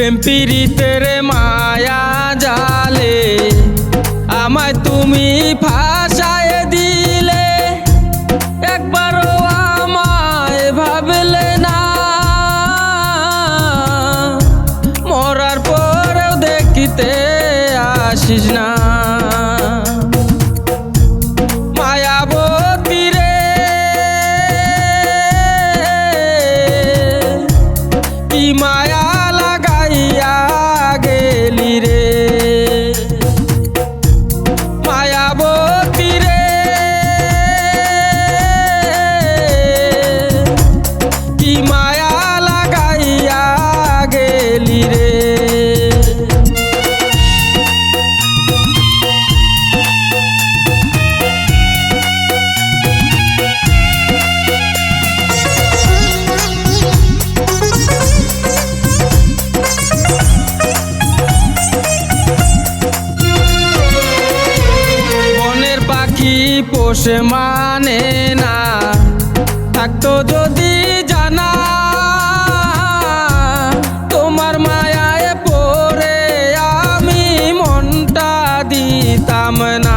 প্রেম পীড়িতের মায়া জালে, আমায় তুমি ফাঁসায় দিলে। একবারও আমায় ভাবলে না। মরার পরেও দেখিতে আসিস না। মায়া পাখি পোষে মানে না। থাকতো যদি জানা তোমার মায়ায় পরে আমি মনটা দিতাম না।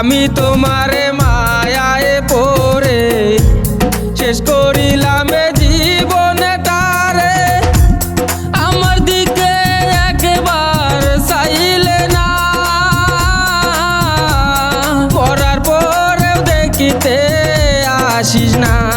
আমি তোমারে মায়ায় পড়ে। শেষ করিলাম এ জীবনটারে আমার দিকে একবার চাইলে না। পড়ার পরেও দেখিতে আসিস না।